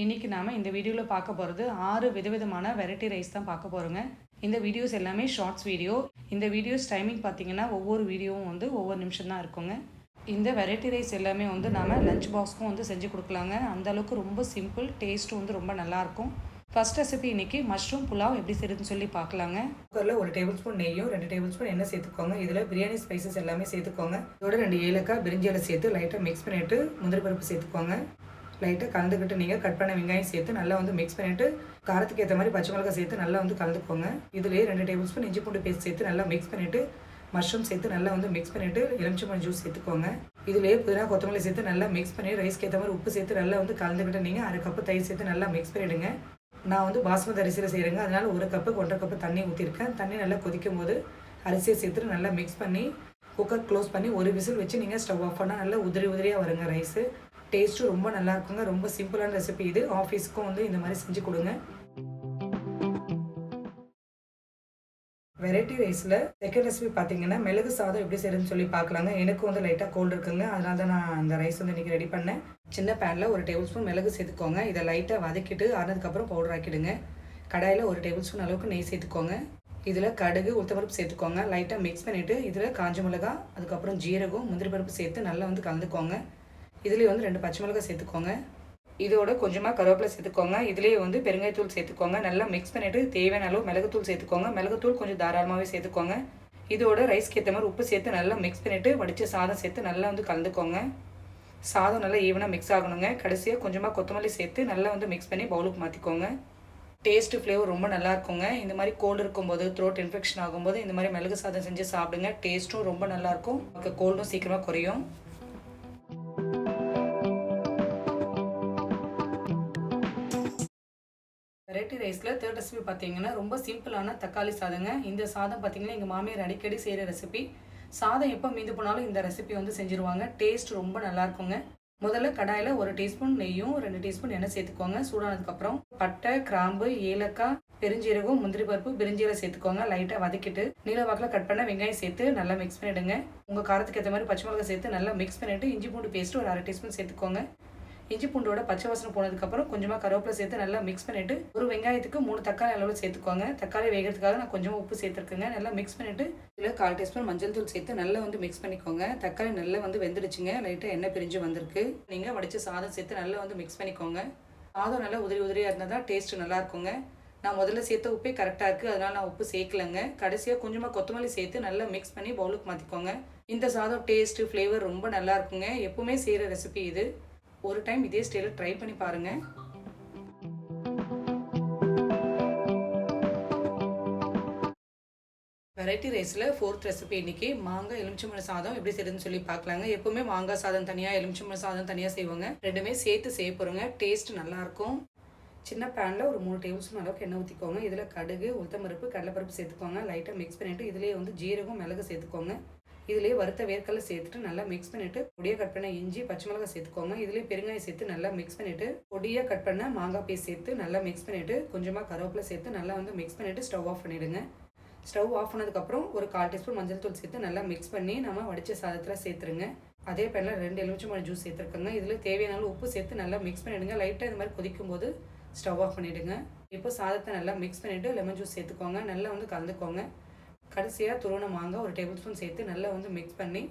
இன்றைக்கி நாம் இந்த வீடியோவில் பார்க்க போகிறது ஆறு விதவிதமான வெரைட்டி ரைஸ் தான் பார்க்க போகிறோங்க இந்த வீடியோஸ் எல்லாமே ஷார்ட்ஸ் வீடியோ இந்த வீடியோஸ் டைமிங் பார்த்தீங்கன்னா ஒவ்வொரு வீடியோவும் வந்து ஒவ்வொரு நிமிஷம் தான் இருக்குங்க. இந்த வெரைட்டி ரைஸ் எல்லாமே வந்து நாம் லஞ்ச் பாக்ஸ்க்கும் வந்து செஞ்சு கொடுக்கலாங்க. அந்த அளவுக்கு ரொம்ப சிம்பிள் டேஸ்ட்டும் வந்து ரொம்ப நல்லாயிருக்கும் ஃபர்ஸ்ட் ரெசிபி இன்னைக்கு மஷ்ரூம் புலாவ் எப்படி செய்யுதுன்னு சொல்லி பார்க்கலாங்க. குக்கரில் ஒரு டேபிள் ஸ்பூன் நெய்யும் ரெண்டு டேபிள் ஸ்பூன் எண்ணெய் சேர்த்துக்கோங்க. இதில் பிரியாணி ஸ்பைசஸ் எல்லாமே சேர்த்துக்கோங்க. இதோட ரெண்டு ஏலக்காய் பிரிஞ்சி இலை சேர்த்து லைட்டாக மிக்ஸ் பண்ணிவிட்டு முந்திரி பருப்பு சேர்த்துக்கோங்க. லைட்டாக கலந்துக்கிட்டு நீங்கள் கட் பண்ண வெங்காயம் சேர்த்து நல்லா வந்து மிக்ஸ் பண்ணிவிட்டு காரத்துக்கு ஏற்ற மாதிரி பச்சை மிளகாய் சேர்த்து நல்லா வந்து கலந்துக்கோங்க. இதுலேயே ரெண்டு டேபிள் ஸ்பூன் இஞ்சி பூண்டு பேஸ்ட் சேர்த்து நல்லா மிக்ஸ் பண்ணிவிட்டு மஷ்ரூம் சேர்த்து நல்லா வந்து மிக்ஸ் பண்ணிவிட்டு எலுமிச்சம்பழம் ஜூஸ் சேர்த்துக்கோங்க. இதுலேயே புதினா கொத்தமல்லி சேர்த்து நல்லா மிக்ஸ் பண்ணி ரைஸ்க்கு ஏற்ற மாதிரி உப்பு சேர்த்து நல்லா வந்து கலந்துக்கிட்டு நீங்கள் அரை கப்பு தயிர் சேர்த்து நல்லா மிக்ஸ் பண்ணிவிடுங்க நான் வந்து பாஸ்மதி அரிசியில் செய்கிறேங்க அதனால் ஒரு கப்பு ஒன்றரை கப்பு தண்ணி ஊற்றிருக்கேன் தண்ணி நல்லா கொதிக்கும் போது அரிசியை சேர்த்துட்டு நல்லா மிக்ஸ் பண்ணி குக்கர் க்ளோஸ் பண்ணி ஒரு விசில் வச்சு நீங்கள் ஸ்டவ் ஆஃப் பண்ணால் நல்லா உதிரி உதிரியாக வருங்க ரைஸு டேஸ்ட்டும் ரொம்ப நல்லா இருக்குங்க ரொம்ப சிம்பிளான ரெசிபி இது. ஆஃபீஸ்க்கும் வந்து இந்த மாதிரி செஞ்சு கொடுங்க. வெரைட்டி ரைஸில் செகண்ட் ரெசிபி பார்த்தீங்கன்னா மிளகு சாதம் எப்படி செய்யறதுன்னு சொல்லி பார்க்கலாங்க. எனக்கு வந்து லைட்டாக கோல்டு இருக்குங்க. அதனால தான் நான் அந்த ரைஸ் வந்து இன்றைக்கி ரெடி பண்ணேன். சின்ன பேனில் ஒரு டேபிள் ஸ்பூன் மிளகு சேர்த்துக்கோங்க. இதை லைட்டாக வதக்கிட்டு ஆனதுக்கப்புறம் பவுடர் ஆக்கிடுங்க. கடாயில் ஒரு டேபிள் ஸ்பூன் அளவுக்கு நெய் சேர்த்துக்கோங்க. இதில் கடுகு உளுத்தப்பருப்பு சேர்த்துக்கோங்க. லைட்டாக மிக்ஸ் பண்ணிவிட்டு இதில் காஞ்ச மிளகா அதுக்கப்புறம் ஜீரகம் முந்திரி பருப்பு சேர்த்து நல்லா வந்து கலந்துக்கோங்க. இதுலேயே வந்து ரெண்டு பச்சை மிளகாய் சேர்த்துக்கோங்க. இதோட கொஞ்சமாக கருவேப்பிலை சேர்த்துக்கோங்க. இதுலேயே வந்து பெருங்காயத்தூள் சேர்த்துக்கோங்க. நல்லா மிக்ஸ் பண்ணிவிட்டு தேவையான அளவு மிளகுத்தூள் சேர்த்துக்கோங்க. மிளகுத்தூள் கொஞ்சம் தாராளமாகவே சேர்த்துக்கோங்க. இதோட ரைஸ்க்கு ஏற்ற மாதிரி உப்பு சேர்த்து நல்லா மிக்ஸ் பண்ணிவிட்டு வடித்த சாதம் சேர்த்து நல்லா வந்து கலந்துக்கோங்க. சாதம் நல்லா ஈவனாக மிக்ஸ் ஆகணுங்க. கடைசியாக கொஞ்சமாக கொத்தமல்லி சேர்த்து நல்லா வந்து மிக்ஸ் பண்ணி பவுலுக்கு மாற்றிக்கோங்க டேஸ்ட்டு ஃப்ளேவர் ரொம்ப நல்லா இருக்குங்க. இந்த மாதிரி கோல்டு இருக்கும்போது த்ரோட் இன்ஃபெக்ஷன் ஆகும்போது இந்த மாதிரி மிளகு சாதம் செஞ்சு சாப்பிடுங்க. டேஸ்ட்டும் ரொம்ப நல்லாயிருக்கும் கோல்டும் சீக்கிரமாக குறையும். வெரைட்டி ரைஸில் தேர்ட் ரெசிபி பார்த்தீங்கன்னா ரொம்ப சிம்பிளான தக்காளி சாதங்க. இந்த சாதம் பார்த்தீங்கன்னா எங்கள் மாமியார் அடிக்கடி செய்கிற ரெசிபி சாதம் எப்போ மீந்து போனாலும் இந்த ரெசிபி வந்து செஞ்சுருவாங்க. டேஸ்ட் ரொம்ப நல்லா இருக்குங்க முதல்ல கடாயில் ஒரு டீஸ்பூன் நெய்யும் ரெண்டு டீஸ்பூன் எண்ணெய் சேர்த்துக்கோங்க. சூடானதுக்கப்புறம் பட்டை கிராம்பு ஏலக்காய் பெருஞ்சீரகம் முந்திரி பருப்பு பெருஞ்சீரகம் சேர்த்துக்கோங்க. லைட்டாக வதக்கிட்டு நீலவாக்கில் கட் பண்ண வெங்காயம் சேர்த்து நல்லா மிக்ஸ் பண்ணிவிடுங்க உங்கள் காரத்துக்கு ஏற்ற மாதிரி பச்சை மிளகாய் சேர்த்து நல்லா மிக்ஸ் பண்ணிவிட்டு இஞ்சி பூண்டு பேஸ்ட்டு ஒரு அரை டீஸ்பூன் சேர்த்துக்கோங்க. இஞ்சி பூண்டோட பச்சை வாசனை போனதுக்கப்புறம் கொஞ்சமாக கருவேப்பிலை சேர்த்து நல்லா மிக்ஸ் பண்ணிவிட்டு ஒரு வெங்காயத்துக்கு மூணு தக்காளி அளவில் சேர்த்துக்கோங்க. தக்காளி வேகிறதுக்காக நான் கொஞ்சமாக உப்பு சேர்த்துருக்கேங்க. நல்லா மிக்ஸ் பண்ணிவிட்டு இதில் கால் டீஸ்பூன் மஞ்சள் தூள் சேர்த்து நல்லா வந்து மிக்ஸ் பண்ணிக்கோங்க. தக்காளி நல்லா வந்து வெந்துடுச்சுங்க. லைட்டாக எண்ணெய் பிரிஞ்சு வந்திருக்கு. நீங்கள் வடித்த சாதம் சேர்த்து நல்லா வந்து மிக்ஸ் பண்ணிக்கோங்க. சாதம் நல்லா உதிரி உதிரியாக இருந்தால் தான் டேஸ்ட்டு நல்லா இருக்குங்க. நான் முதல்ல சேர்த்த உப்பே கரெக்டாக இருக்குது அதனால் நான் உப்பு சேர்க்கலங்க. கடைசியாக கொஞ்சமாக கொத்தமல்லி சேர்த்து நல்லா மிக்ஸ் பண்ணி பவுலுக்கு மாற்றிக்கோங்க இந்த சாதம் டேஸ்ட்டு ஃப்ளேவர் ரொம்ப நல்லா இருக்குங்க. எப்பவுமே செய்கிற ரெசிபி இது. ஒரு டைம் இதே ஸ்டைலில் ட்ரை பண்ணி பாருங்கள் வெரைட்டி ரைஸில் ஃபோர்த் ரெசிபி இன்றைக்கி மாங்காய் எலுமிச்சம்பழம் சாதம் எப்படி செய்யுதுன்னு சொல்லி பார்க்கலாங்க. எப்போவுமே மாங்காய் சாதம் தனியாக எலுமிச்சம்பழம் சாதம் தனியாக செய்வாங்க. ரெண்டுமே சேர்த்து செய்ய போகிறோங்க டேஸ்ட் நல்லாயிருக்கும் சின்ன பேனில் ஒரு மூணு டேபிள் ஸ்பூன் அளவுக்கு எண்ணெய் ஊற்றிக்கோங்க இதில் கடுகு உளுத்தம்பருப்பு கடலைப்பருப்பு சேர்த்துக்கோங்க. லைட்டாக மிக்ஸ் பண்ணிவிட்டு இதுலேயே வந்து ஜீரகம் மிளகு சேர்த்துக்கோங்க. இதுலேயே வறுத்த வேர்க்கடலை சேர்த்துட்டு நல்லா மிக்ஸ் பண்ணிவிட்டு பொடியாக கட் பண்ண இஞ்சி பச்சை மிளகாய் சேர்த்துக்கோங்க. இதுலேயே பெருங்காயம் சேர்த்து நல்லா மிக்ஸ் பண்ணிவிட்டு பொடியாக கட் பண்ண மாங்காய் பீஸ் சேர்த்து நல்லா மிக்ஸ் பண்ணிவிட்டு கொஞ்சமாக கருவேப்பிலை சேர்த்து நல்லா வந்து மிக்ஸ் பண்ணிவிட்டு ஸ்டவ் ஆஃப் பண்ணிவிடுங்க ஸ்டவ் ஆஃப் பண்ணதுக்கப்புறம் ஒரு கால் டீஸ்பூன் மஞ்சள் தூள் சேர்த்து நல்லா மிக்ஸ் பண்ணி நம்ம வடித்த சாதத்தில் சேர்த்துருங்க. அதே பேனில் ரெண்டு எலுமிச்சம்பழம் ஜூஸ் சேர்த்துருக்கோங்க. இதில் தேவையான உப்பு சேர்த்து நல்லா மிக்ஸ் பண்ணிவிடுங்க லைட்டாக இந்த மாதிரி கொதிக்கும் போது ஸ்டவ் ஆஃப் பண்ணிவிடுங்க இப்போ சாதத்தை நல்லா மிக்ஸ் பண்ணிவிட்டு லெமன் ஜூஸ் சேர்த்துக்கோங்க. நல்லா வந்து கலந்துக்கோங்க. கடைசியாக துருவண மாங்காய் ஒரு டேபிள் ஸ்பூன் சேர்த்து நல்லா வந்து மிக்ஸ் பண்ணி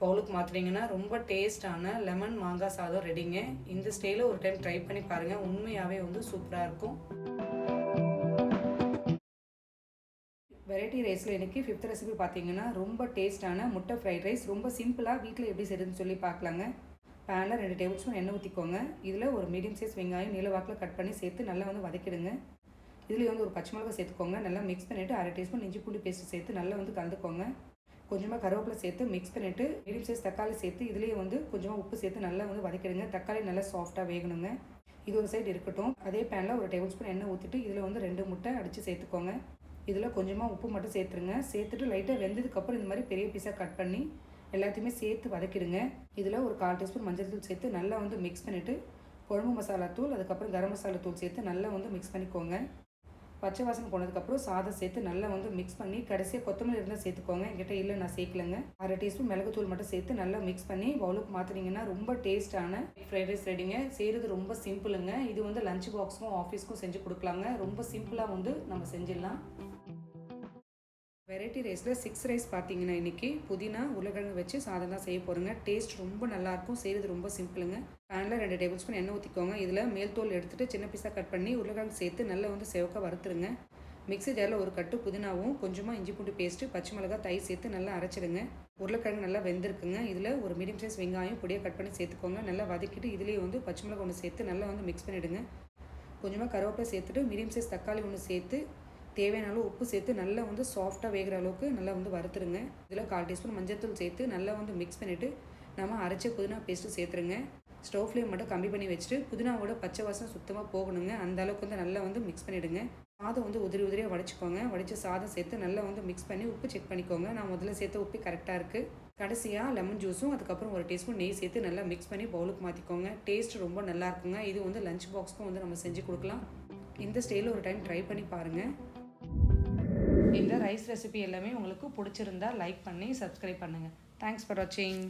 பவுலுக்கு மாற்றினீங்கன்னா ரொம்ப டேஸ்டான லெமன் மாங்காய் சாதம் ரெடிங்க இந்த ஸ்டைலில் ஒரு டைம் ட்ரை பண்ணி பாருங்கள் உண்மையாகவே வந்து சூப்பராக இருக்கும். வெரைட்டி ரைஸில் இன்றைக்கி ஃபிஃப்த் ரெசிபி பார்த்தீங்கன்னா ரொம்ப டேஸ்டான முட்டை ஃப்ரைட் ரைஸ் ரொம்ப சிம்பிளாக வீட்டில் எப்படி செய்யுதுன்னு சொல்லி பார்க்கலாங்க பேனில் ரெண்டு டேபிள் ஸ்பூன் எண்ணெய் ஊற்றிக்கோங்க இதில் ஒரு மீடியம் சைஸ் வெங்காயம் நீளவாக்கில் கட் பண்ணி சேர்த்து நல்லா வந்து வதக்கிடுங்க. இதுலேயே வந்து ஒரு பச்சை மிளகாய் சேர்த்துக்கோங்க. நல்லா மிக்ஸ் பண்ணிவிட்டு அரை டீஸ்பூன் இஞ்சி பூண்டு பேஸ்ட் சேர்த்து நல்லா வந்து கலந்துக்கோங்க. கொஞ்சமாக கருவேப்பிலை சேர்த்து மிக்ஸ் பண்ணிவிட்டு மீடியம் சைஸ் தக்காளி சேர்த்து இதுலேயே வந்து கொஞ்சமாக உப்பு சேர்த்து நல்லா வந்து வதக்கிடுங்க. தக்காளி நல்லா சாஃப்டாக வேகணுங்க. இது ஒரு சைடு இருக்கட்டும். அதே பேனில் ஒரு டேபிள் ஸ்பூன் எண்ணெய் ஊற்றிட்டு இதில் வந்து ரெண்டு முட்டை அடித்து சேர்த்துக்கோங்க. இதில் கொஞ்சமாக உப்பு மட்டும் சேர்த்துருங்க. சேர்த்துட்டு லைட்டாக வெந்ததுக்கப்புறம் இந்த மாதிரி பெரிய பீஸாக கட் பண்ணி எல்லாத்தையுமே சேர்த்து வதக்கிடுங்க. இதில் ஒரு கால் டீஸ்பூன் மஞ்சள் தூள் சேர்த்து நல்லா வந்து மிக்ஸ் பண்ணிவிட்டு குழம்பு மசாலா தூள் அதுக்கப்புறம் கரம் மசாலா தூள் சேர்த்து நல்லா வந்து மிக்ஸ் பண்ணிக்கோங்க. பச்சை வாசனை போனதுக்கப்புறம் சாதம் சேர்த்து நல்லா வந்து மிக்ஸ் பண்ணி கடைசியாக கொத்தமல்லி இருந்தால் சேர்த்துக்கோங்க. என்கிட்ட இல்லை நான் சேர்க்கலங்க. அரை டீஸ்பூன் மிளகுத்தூள் மட்டும் சேர்த்து நல்லா மிக்ஸ் பண்ணி பவுலுக்கு மாற்றினீங்கன்னா ரொம்ப டேஸ்டான ஃப்ரைட் ரைஸ் ரெடிங்க செய்கிறது ரொம்ப சிம்பிளுங்க இது வந்து லஞ்ச் பாக்ஸுக்கும் ஆஃபீஸ்க்கும் செஞ்சு கொடுக்கலாங்க. ரொம்ப சிம்பிளாக வந்து நம்ம செஞ்சிடலாம். வெரைட்டி ரைஸில் சிக்ஸ் ரைஸ் பார்த்தீங்கன்னா இன்றைக்கி புதினா உருளைக்கிழங்கு வச்சு சாதம் தான் செய்ய போகிறோங்க டேஸ்ட் ரொம்ப நல்லாயிருக்கும் செய்கிறது ரொம்ப சிம்பிளுங்க. பேனில் ரெண்டு டேபிள் ஸ்பூன் எண்ணெய் ஊற்றிக்கோங்க இதில் மேல் தோல் எடுத்துகிட்டு சின்ன பீஸாக கட் பண்ணி உருளைக்கிழங்கு சேர்த்து நல்லா வந்து செவக்க வறுத்துருங்க. மிக்ஸி ஜாரில் ஒரு கட்டு புதினாவும் கொஞ்சமாக இஞ்சி பூண்டு பேஸ்ட்டு பச்சை மிளகாய் தயிர் சேர்த்து நல்லா அரைச்சிடுங்க. உருளைக்கிழங்கு நல்லா வெந்திருக்குங்க. இதில் ஒரு மீடியம் சைஸ் வெங்காயம் பொடியாக கட் பண்ணி சேர்த்துக்கோங்க. நல்லா வதக்கிட்டு இதுலேயே வந்து பச்சை மிளகாய் ஒன்று சேர்த்து நல்லா வந்து மிக்ஸ் பண்ணிவிடுங்க கொஞ்சமாக கருவேப்பிலை சேர்த்துட்டு மீடியம் சைஸ் தக்காளி ஒன்று சேர்த்து தேவையான அளவு உப்பு சேர்த்து நல்லா வந்து சாஃப்டாக வேகிற அளவுக்கு நல்லா வந்து வறுத்துருங்க. இதில் கால் டீஸ்பூன் மஞ்சத்தூள் சேர்த்து நல்லா வந்து மிக்ஸ் பண்ணிவிட்டு நம்ம அரைச்ச புதினா பேஸ்ட்டு சேர்த்துருங்க. ஸ்டவ் ஃப்ளேம் மட்டும் கம்மி பண்ணி வச்சுட்டு புதினாவோட பச்சை வாசம் சுத்தமாக போகணுங்க. அந்த அளவுக்கு வந்து நல்லா வந்து மிக்ஸ் பண்ணிவிடுங்க சாதம் வந்து உதிரி உதிரியாக வடிச்சுக்கோங்க. வடித்து சாதம் சேர்த்து நல்லா வந்து மிக்ஸ் பண்ணி உப்பு செக் பண்ணிக்கோங்க. நான் முதல்ல சேர்த்த உப்பு கரெக்டாக இருக்குது கடைசியாக லெமன் ஜூஸும் அதுக்கப்புறம் ஒரு டீஸ்பூன் நெய் சேர்த்து நல்லா மிக்ஸ் பண்ணி பவுலுக்கு மாற்றிக்கோங்க டேஸ்ட் ரொம்ப நல்லா இருக்குங்க. இது வந்து லஞ்ச் பாக்ஸ்க்கும் வந்து நம்ம செஞ்சு கொடுக்கலாம். இந்த ஸ்டைலில் ஒரு டைம் ட்ரை பண்ணி பாருங்கள் இந்த ரைஸ் ரெசிபி எல்லாமே உங்களுக்கு பிடிச்சிருந்தா லைக் பண்ணி சப்ஸ்கிரைப் பண்ணுங்கள் தேங்க்ஸ் ஃபார் வாட்சிங்